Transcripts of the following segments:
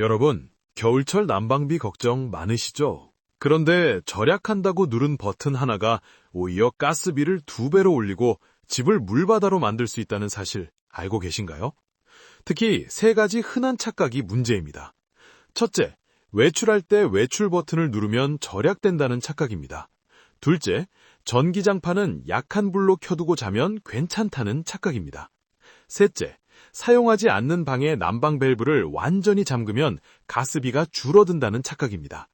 여러분, 겨울철 난방비 걱정 많으시죠? 그런데 절약한다고 누른 버튼 하나가 오히려 가스비를 두 배로 올리고 집을 물바다로 만들 수 있다는 사실 알고 계신가요? 특히 세 가지 흔한 착각이 문제입니다. 첫째, 외출할 때 외출 버튼을 누르면 절약된다는 착각입니다. 둘째, 전기장판은 약한 불로 켜두고 자면 괜찮다는 착각입니다. 셋째, 사용하지 않는 방의 난방 밸브를 완전히 잠그면 가스비가 줄어든다는 착각입니다.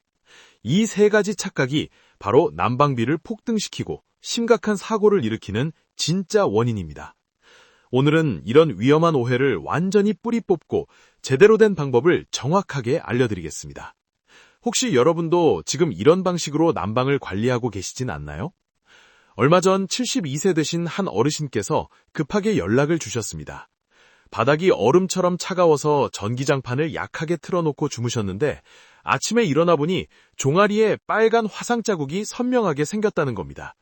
이 세 가지 착각이 바로 난방비를 폭등시키고 심각한 사고를 일으키는 진짜 원인입니다. 오늘은 이런 위험한 오해를 완전히 뿌리 뽑고 제대로 된 방법을 정확하게 알려드리겠습니다. 혹시 여러분도 지금 이런 방식으로 난방을 관리하고 계시진 않나요? 얼마 전 72세 되신 한 어르신께서 급하게 연락을 주셨습니다. 바닥이 얼음처럼 차가워서 전기장판을 약하게 틀어놓고 주무셨는데 아침에 일어나 보니 종아리에 빨간 화상 자국이 선명하게 생겼다는 겁니다.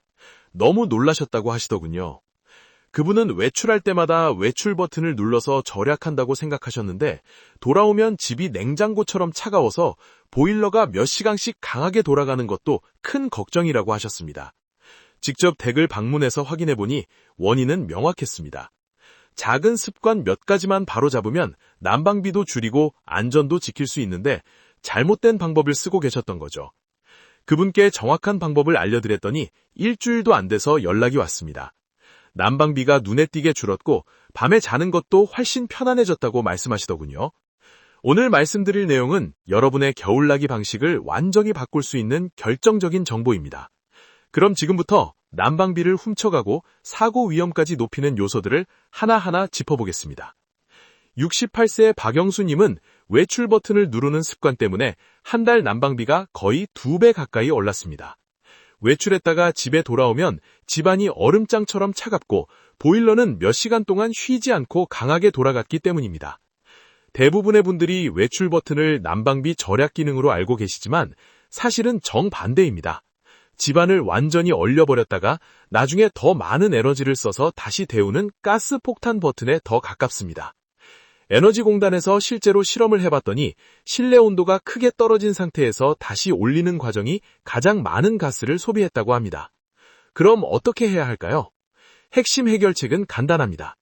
너무 놀라셨다고 하시더군요. 그분은 외출할 때마다 외출 버튼을 눌러서 절약한다고 생각하셨는데 돌아오면 집이 냉장고처럼 차가워서 보일러가 몇 시간씩 강하게 돌아가는 것도 큰 걱정이라고 하셨습니다. 직접 댁을 방문해서 확인해 보니 원인은 명확했습니다. 작은 습관 몇 가지만 바로잡으면 난방비도 줄이고 안전도 지킬 수 있는데 잘못된 방법을 쓰고 계셨던 거죠. 그분께 정확한 방법을 알려드렸더니 일주일도 안 돼서 연락이 왔습니다. 난방비가 눈에 띄게 줄었고 밤에 자는 것도 훨씬 편안해졌다고 말씀하시더군요. 오늘 말씀드릴 내용은 여러분의 겨울나기 방식을 완전히 바꿀 수 있는 결정적인 정보입니다. 그럼 지금부터 난방비를 훔쳐가고 사고 위험까지 높이는 요소들을 하나하나 짚어보겠습니다. 68세의 박영수님은 외출 버튼을 누르는 습관 때문에 한 달 난방비가 거의 두 배 가까이 올랐습니다. 외출했다가 집에 돌아오면 집안이 얼음장처럼 차갑고 보일러는 몇 시간 동안 쉬지 않고 강하게 돌아갔기 때문입니다. 대부분의 분들이 외출 버튼을 난방비 절약 기능으로 알고 계시지만 사실은 정반대입니다. 집안을 완전히 얼려버렸다가 나중에 더 많은 에너지를 써서 다시 데우는 가스 폭탄 버튼에 더 가깝습니다. 에너지공단에서 실제로 실험을 해봤더니 실내 온도가 크게 떨어진 상태에서 다시 올리는 과정이 가장 많은 가스를 소비했다고 합니다. 그럼 어떻게 해야 할까요? 핵심 해결책은 간단합니다.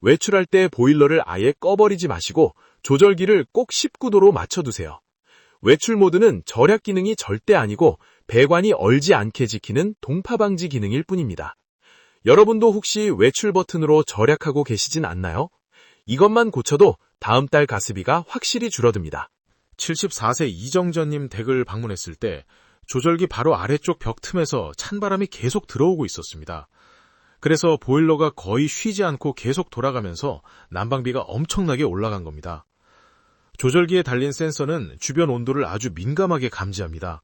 외출할 때 보일러를 아예 꺼버리지 마시고 조절기를 꼭 19도로 맞춰두세요. 외출 모드는 절약 기능이 절대 아니고 배관이 얼지 않게 지키는 동파 방지 기능일 뿐입니다. 여러분도 혹시 외출 버튼으로 절약하고 계시진 않나요? 이것만 고쳐도 다음 달 가스비가 확실히 줄어듭니다. 74세 이정전님 댁을 방문했을 때 조절기 바로 아래쪽 벽 틈에서 찬바람이 계속 들어오고 있었습니다. 그래서 보일러가 거의 쉬지 않고 계속 돌아가면서 난방비가 엄청나게 올라간 겁니다. 조절기에 달린 센서는 주변 온도를 아주 민감하게 감지합니다.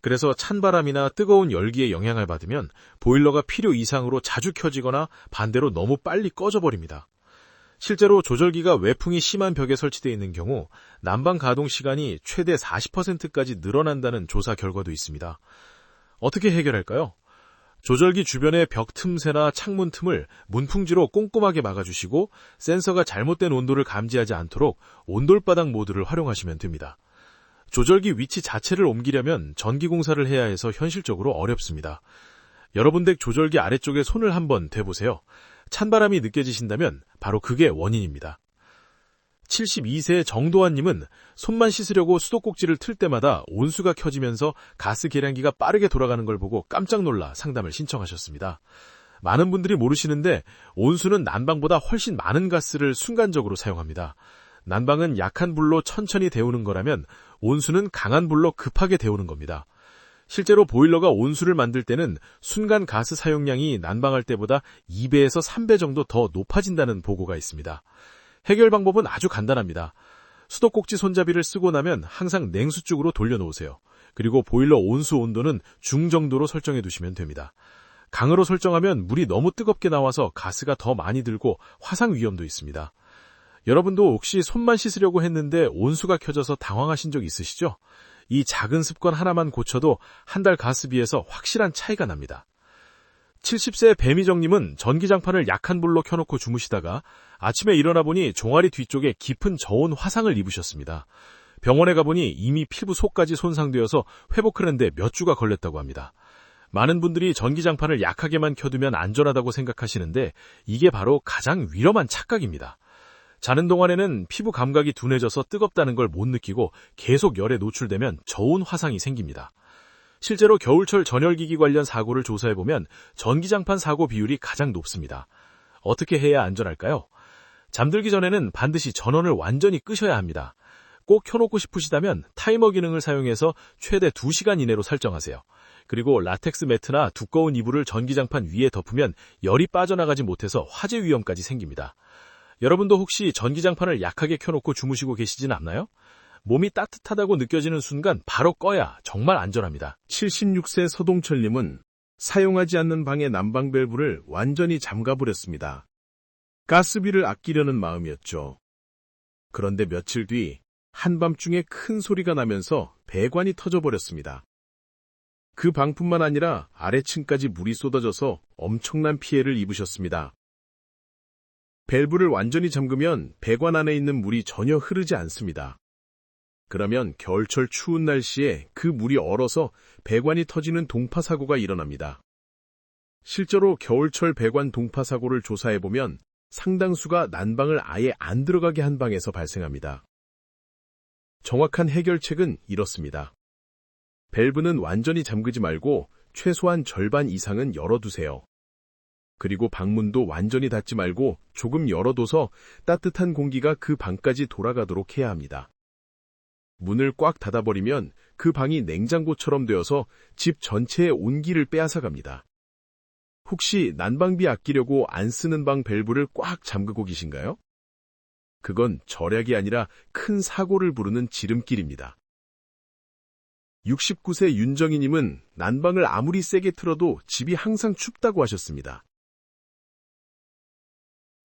그래서 찬바람이나 뜨거운 열기에 영향을 받으면 보일러가 필요 이상으로 자주 켜지거나 반대로 너무 빨리 꺼져버립니다. 실제로 조절기가 외풍이 심한 벽에 설치되어 있는 경우 난방 가동 시간이 최대 40%까지 늘어난다는 조사 결과도 있습니다. 어떻게 해결할까요? 조절기 주변의 벽 틈새나 창문 틈을 문풍지로 꼼꼼하게 막아주시고 센서가 잘못된 온도를 감지하지 않도록 온돌바닥 모드를 활용하시면 됩니다. 조절기 위치 자체를 옮기려면 전기 공사를 해야 해서 현실적으로 어렵습니다. 여러분 댁 조절기 아래쪽에 손을 한번 대보세요. 찬바람이 느껴지신다면 바로 그게 원인입니다. 72세 정도환님은 손만 씻으려고 수도꼭지를 틀 때마다 온수가 켜지면서 가스 계량기가 빠르게 돌아가는 걸 보고 깜짝 놀라 상담을 신청하셨습니다. 많은 분들이 모르시는데 온수는 난방보다 훨씬 많은 가스를 순간적으로 사용합니다. 난방은 약한 불로 천천히 데우는 거라면 온수는 강한 불로 급하게 데우는 겁니다. 실제로 보일러가 온수를 만들 때는 순간 가스 사용량이 난방할 때보다 2배에서 3배 정도 더 높아진다는 보고가 있습니다. 해결 방법은 아주 간단합니다. 수도꼭지 손잡이를 쓰고 나면 항상 냉수 쪽으로 돌려놓으세요. 그리고 보일러 온수 온도는 중 정도로 설정해 두시면 됩니다. 강으로 설정하면 물이 너무 뜨겁게 나와서 가스가 더 많이 들고 화상 위험도 있습니다. 여러분도 혹시 손만 씻으려고 했는데 온수가 켜져서 당황하신 적 있으시죠? 이 작은 습관 하나만 고쳐도 한 달 가스비에서 확실한 차이가 납니다. 70세 배미정님은 전기장판을 약한 불로 켜놓고 주무시다가 아침에 일어나 보니 종아리 뒤쪽에 깊은 저온 화상을 입으셨습니다. 병원에 가보니 이미 피부 속까지 손상되어서 회복하는데 몇 주가 걸렸다고 합니다. 많은 분들이 전기장판을 약하게만 켜두면 안전하다고 생각하시는데 이게 바로 가장 위험한 착각입니다. 자는 동안에는 피부 감각이 둔해져서 뜨겁다는 걸 못 느끼고 계속 열에 노출되면 저온 화상이 생깁니다. 실제로 겨울철 전열기기 관련 사고를 조사해보면 전기장판 사고 비율이 가장 높습니다. 어떻게 해야 안전할까요? 잠들기 전에는 반드시 전원을 완전히 끄셔야 합니다. 꼭 켜놓고 싶으시다면 타이머 기능을 사용해서 최대 2시간 이내로 설정하세요. 그리고 라텍스 매트나 두꺼운 이불을 전기장판 위에 덮으면 열이 빠져나가지 못해서 화재 위험까지 생깁니다. 여러분도 혹시 전기장판을 약하게 켜놓고 주무시고 계시진 않나요? 몸이 따뜻하다고 느껴지는 순간 바로 꺼야 정말 안전합니다. 76세 서동철님은 사용하지 않는 방의 난방 밸브를 완전히 잠가버렸습니다. 가스비를 아끼려는 마음이었죠. 그런데 며칠 뒤 한밤중에 큰 소리가 나면서 배관이 터져버렸습니다. 그 방뿐만 아니라 아래층까지 물이 쏟아져서 엄청난 피해를 입으셨습니다. 밸브를 완전히 잠그면 배관 안에 있는 물이 전혀 흐르지 않습니다. 그러면 겨울철 추운 날씨에 그 물이 얼어서 배관이 터지는 동파 사고가 일어납니다. 실제로 겨울철 배관 동파 사고를 조사해보면 상당수가 난방을 아예 안 들어가게 한 방에서 발생합니다. 정확한 해결책은 이렇습니다. 밸브는 완전히 잠그지 말고 최소한 절반 이상은 열어두세요. 그리고 방문도 완전히 닫지 말고 조금 열어둬서 따뜻한 공기가 그 방까지 돌아가도록 해야 합니다. 문을 꽉 닫아버리면 그 방이 냉장고처럼 되어서 집 전체의 온기를 빼앗아갑니다. 혹시 난방비 아끼려고 안 쓰는 방 밸브를 꽉 잠그고 계신가요? 그건 절약이 아니라 큰 사고를 부르는 지름길입니다. 69세 윤정희님은 난방을 아무리 세게 틀어도 집이 항상 춥다고 하셨습니다.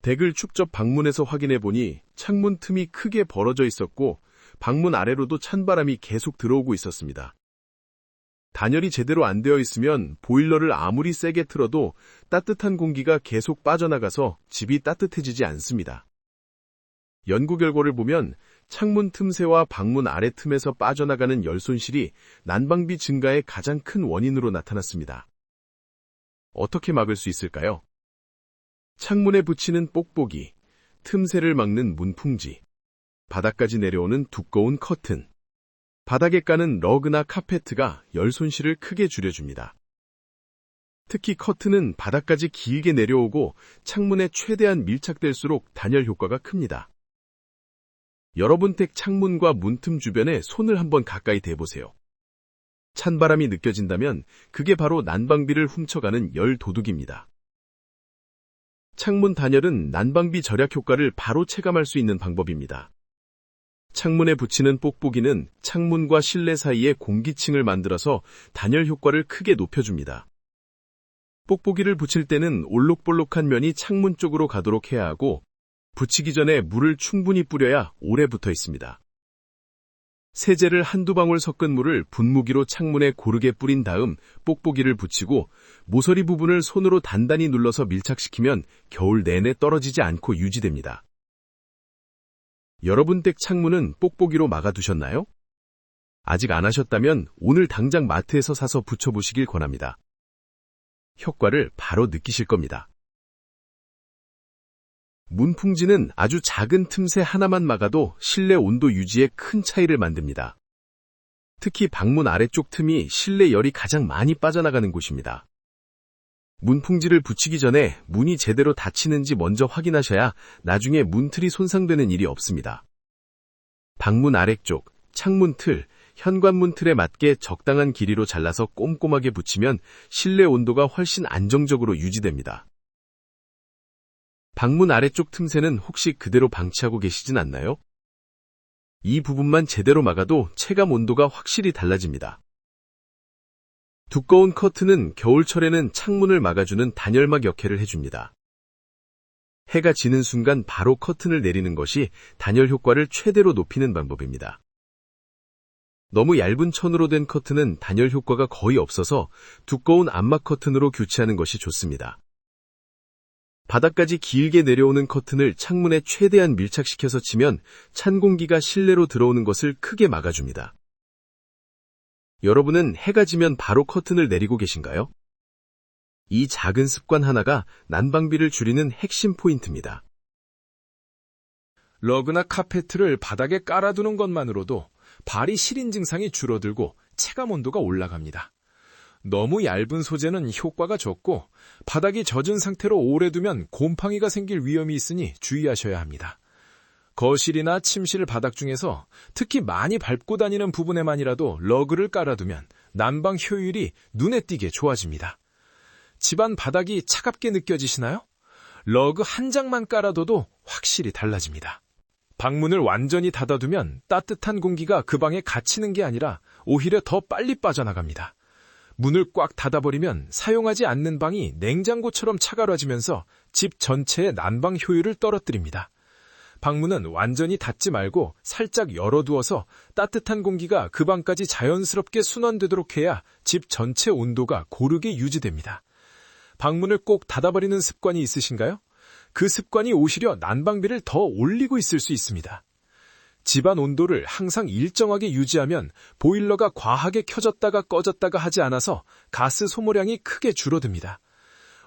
댁을 축접 방문해서 확인해 보니 창문 틈이 크게 벌어져 있었고 방문 아래로도 찬바람이 계속 들어오고 있었습니다. 단열이 제대로 안 되어 있으면 보일러를 아무리 세게 틀어도 따뜻한 공기가 계속 빠져나가서 집이 따뜻해지지 않습니다. 연구 결과를 보면 창문 틈새와 방문 아래 틈에서 빠져나가는 열 손실이 난방비 증가의 가장 큰 원인으로 나타났습니다. 어떻게 막을 수 있을까요? 창문에 붙이는 뽁뽁이, 틈새를 막는 문풍지, 바닥까지 내려오는 두꺼운 커튼, 바닥에 까는 러그나 카페트가 열 손실을 크게 줄여줍니다. 특히 커튼은 바닥까지 길게 내려오고 창문에 최대한 밀착될수록 단열 효과가 큽니다. 여러분 댁 창문과 문틈 주변에 손을 한번 가까이 대보세요. 찬바람이 느껴진다면 그게 바로 난방비를 훔쳐가는 열 도둑입니다. 창문 단열은 난방비 절약 효과를 바로 체감할 수 있는 방법입니다. 창문에 붙이는 뽁뽁이는 창문과 실내 사이에 공기층을 만들어서 단열 효과를 크게 높여줍니다. 뽁뽁이를 붙일 때는 올록볼록한 면이 창문 쪽으로 가도록 해야 하고 붙이기 전에 물을 충분히 뿌려야 오래 붙어 있습니다. 세제를 한두 방울 섞은 물을 분무기로 창문에 고르게 뿌린 다음 뽁뽁이를 붙이고 모서리 부분을 손으로 단단히 눌러서 밀착시키면 겨울 내내 떨어지지 않고 유지됩니다. 여러분 댁 창문은 뽁뽁이로 막아두셨나요? 아직 안 하셨다면 오늘 당장 마트에서 사서 붙여보시길 권합니다. 효과를 바로 느끼실 겁니다. 문풍지는 아주 작은 틈새 하나만 막아도 실내 온도 유지에 큰 차이를 만듭니다. 특히 방문 아래쪽 틈이 실내 열이 가장 많이 빠져나가는 곳입니다. 문풍지를 붙이기 전에 문이 제대로 닫히는지 먼저 확인하셔야 나중에 문틀이 손상되는 일이 없습니다. 방문 아래쪽, 창문 틀, 현관문 틀에 맞게 적당한 길이로 잘라서 꼼꼼하게 붙이면 실내 온도가 훨씬 안정적으로 유지됩니다. 방문 아래쪽 틈새는 혹시 그대로 방치하고 계시진 않나요? 이 부분만 제대로 막아도 체감 온도가 확실히 달라집니다. 두꺼운 커튼은 겨울철에는 창문을 막아주는 단열막 역할을 해줍니다. 해가 지는 순간 바로 커튼을 내리는 것이 단열 효과를 최대로 높이는 방법입니다. 너무 얇은 천으로 된 커튼은 단열 효과가 거의 없어서 두꺼운 암막 커튼으로 교체하는 것이 좋습니다. 바닥까지 길게 내려오는 커튼을 창문에 최대한 밀착시켜서 치면 찬 공기가 실내로 들어오는 것을 크게 막아줍니다. 여러분은 해가 지면 바로 커튼을 내리고 계신가요? 이 작은 습관 하나가 난방비를 줄이는 핵심 포인트입니다. 러그나 카페트를 바닥에 깔아두는 것만으로도 발이 시린 증상이 줄어들고 체감 온도가 올라갑니다. 너무 얇은 소재는 효과가 적고 바닥이 젖은 상태로 오래 두면 곰팡이가 생길 위험이 있으니 주의하셔야 합니다. 거실이나 침실 바닥 중에서 특히 많이 밟고 다니는 부분에만이라도 러그를 깔아두면 난방 효율이 눈에 띄게 좋아집니다. 집안 바닥이 차갑게 느껴지시나요? 러그 한 장만 깔아둬도 확실히 달라집니다. 방문을 완전히 닫아두면 따뜻한 공기가 그 방에 갇히는 게 아니라 오히려 더 빨리 빠져나갑니다. 문을 꽉 닫아버리면 사용하지 않는 방이 냉장고처럼 차가워지면서 집 전체의 난방 효율을 떨어뜨립니다. 방문은 완전히 닫지 말고 살짝 열어두어서 따뜻한 공기가 그 방까지 자연스럽게 순환되도록 해야 집 전체 온도가 고르게 유지됩니다. 방문을 꼭 닫아버리는 습관이 있으신가요? 그 습관이 오히려 난방비를 더 올리고 있을 수 있습니다. 집안 온도를 항상 일정하게 유지하면 보일러가 과하게 켜졌다가 꺼졌다가 하지 않아서 가스 소모량이 크게 줄어듭니다.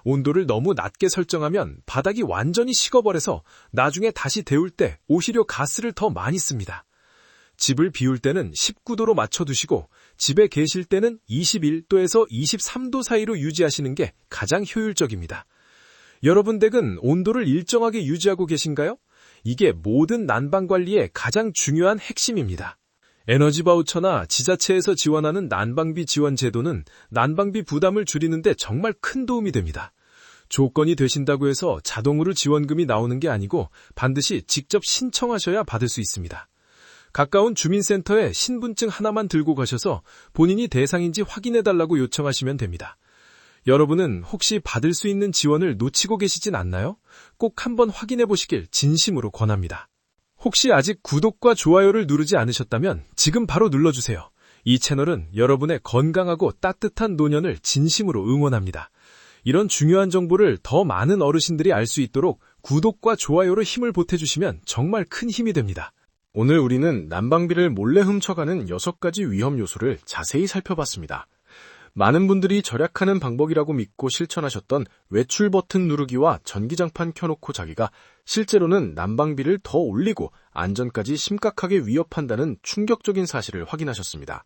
온도를 너무 낮게 설정하면 바닥이 완전히 식어버려서 나중에 다시 데울 때 오히려 가스를 더 많이 씁니다. 집을 비울 때는 19도로 맞춰두시고 집에 계실 때는 21도에서 23도 사이로 유지하시는 게 가장 효율적입니다. 여러분 댁은 온도를 일정하게 유지하고 계신가요? 이게 모든 난방 관리의 가장 중요한 핵심입니다. 에너지 바우처나 지자체에서 지원하는 난방비 지원 제도는 난방비 부담을 줄이는데 정말 큰 도움이 됩니다. 조건이 되신다고 해서 자동으로 지원금이 나오는 게 아니고 반드시 직접 신청하셔야 받을 수 있습니다. 가까운 주민센터에 신분증 하나만 들고 가셔서 본인이 대상인지 확인해달라고 요청하시면 됩니다. 여러분은 혹시 받을 수 있는 지원을 놓치고 계시진 않나요? 꼭 한번 확인해 보시길 진심으로 권합니다. 혹시 아직 구독과 좋아요를 누르지 않으셨다면 지금 바로 눌러주세요. 이 채널은 여러분의 건강하고 따뜻한 노년을 진심으로 응원합니다. 이런 중요한 정보를 더 많은 어르신들이 알 수 있도록 구독과 좋아요로 힘을 보태주시면 정말 큰 힘이 됩니다. 오늘 우리는 난방비를 몰래 훔쳐가는 6가지 위험 요소를 자세히 살펴봤습니다. 많은 분들이 절약하는 방법이라고 믿고 실천하셨던 외출 버튼 누르기와 전기장판 켜놓고 자기가 실제로는 난방비를 더 올리고 안전까지 심각하게 위협한다는 충격적인 사실을 확인하셨습니다.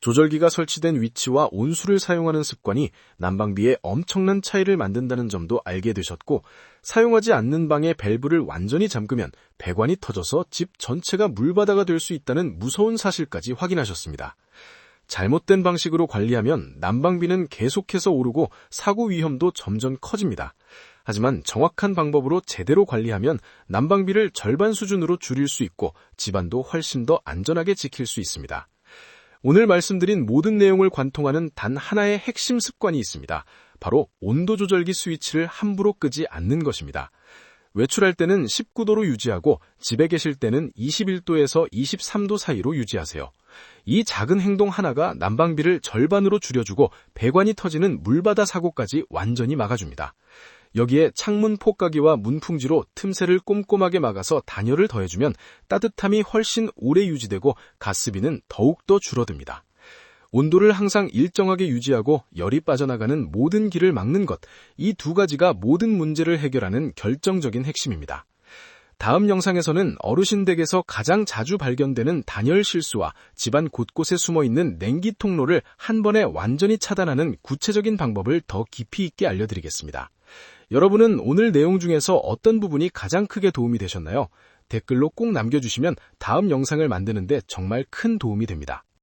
조절기가 설치된 위치와 온수를 사용하는 습관이 난방비에 엄청난 차이를 만든다는 점도 알게 되셨고 사용하지 않는 방의 밸브를 완전히 잠그면 배관이 터져서 집 전체가 물바다가 될 수 있다는 무서운 사실까지 확인하셨습니다. 잘못된 방식으로 관리하면 난방비는 계속해서 오르고 사고 위험도 점점 커집니다. 하지만 정확한 방법으로 제대로 관리하면 난방비를 절반 수준으로 줄일 수 있고 집안도 훨씬 더 안전하게 지킬 수 있습니다. 오늘 말씀드린 모든 내용을 관통하는 단 하나의 핵심 습관이 있습니다. 바로 온도 조절기 스위치를 함부로 끄지 않는 것입니다. 외출할 때는 19도로 유지하고 집에 계실 때는 21도에서 23도 사이로 유지하세요. 이 작은 행동 하나가 난방비를 절반으로 줄여주고 배관이 터지는 물바다 사고까지 완전히 막아줍니다. 여기에 창문 폭가기와 문풍지로 틈새를 꼼꼼하게 막아서 단열을 더해주면 따뜻함이 훨씬 오래 유지되고 가스비는 더욱더 줄어듭니다. 온도를 항상 일정하게 유지하고 열이 빠져나가는 모든 길을 막는 것, 이 두 가지가 모든 문제를 해결하는 결정적인 핵심입니다. 다음 영상에서는 어르신 댁에서 가장 자주 발견되는 단열 실수와 집안 곳곳에 숨어 있는 냉기 통로를 한 번에 완전히 차단하는 구체적인 방법을 더 깊이 있게 알려드리겠습니다. 여러분은 오늘 내용 중에서 어떤 부분이 가장 크게 도움이 되셨나요? 댓글로 꼭 남겨주시면 다음 영상을 만드는데 정말 큰 도움이 됩니다.